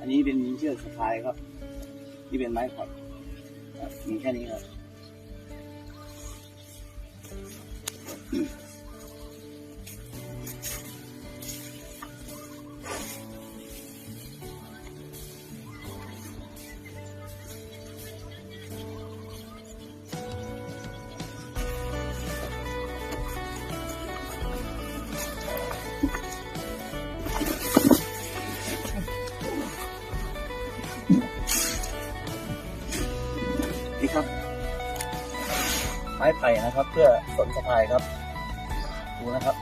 อันนี้เป็นเชือกสะพายครับ ที่เป็นไม้ขอดมีแค่นี้ครับ นี่ครับ ไม้ไผ่นะครับ เพื่อสนสะพายครับ ดูนะครับ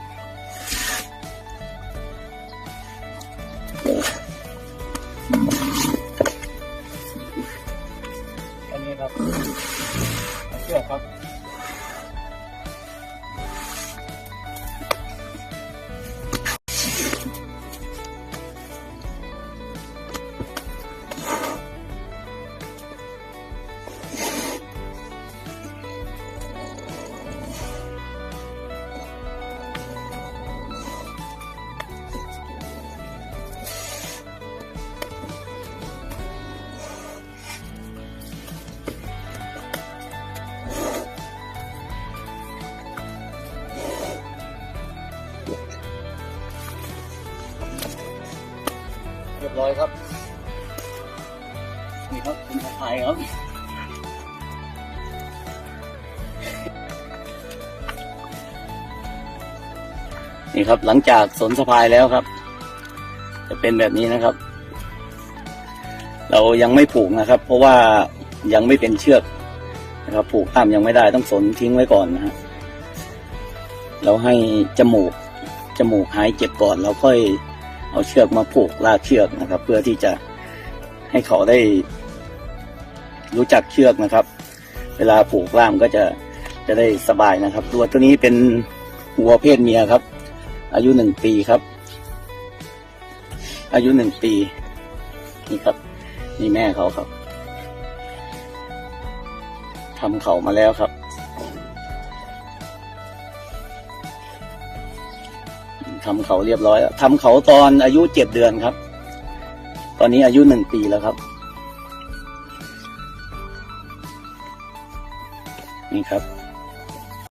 อันนี้ครับเชือกครับ เรียบร้อยครับนี่ครับคุณสะพายครับนี่ครับหลังจากสนสะพายแล้วครับ จะเป็นแบบนี้นะครับ เรายังไม่ผูกนะครับ เพราะว่ายังไม่เป็นเชือกนะครับ ผูกตามยังไม่ได้ต้องสนทิ้งไว้ก่อนนะฮะเราให้จมูกจมูกหายเจ็บก่อนเราค่อย เอาเชือกมาผูกลากเชือกนะครับ เพื่อที่จะให้เขาได้รู้จักเชือกนะครับ เวลาผูกล่ามก็จะจะได้สบายนะครับตัวตัวนี้เป็นวัวเพศเมียครับ อายุหนึ่งปีครับ อายุหนึ่งปี นี่ครับ นี่แม่เขาครับทำเขามาแล้วครับ ทำเขาเรียบร้อยแล้วทำเขาตอนอายุเจ็ดเดือนครับ ตอนนี้อายุหนึ่งปีแล้วครับ นี่ครับ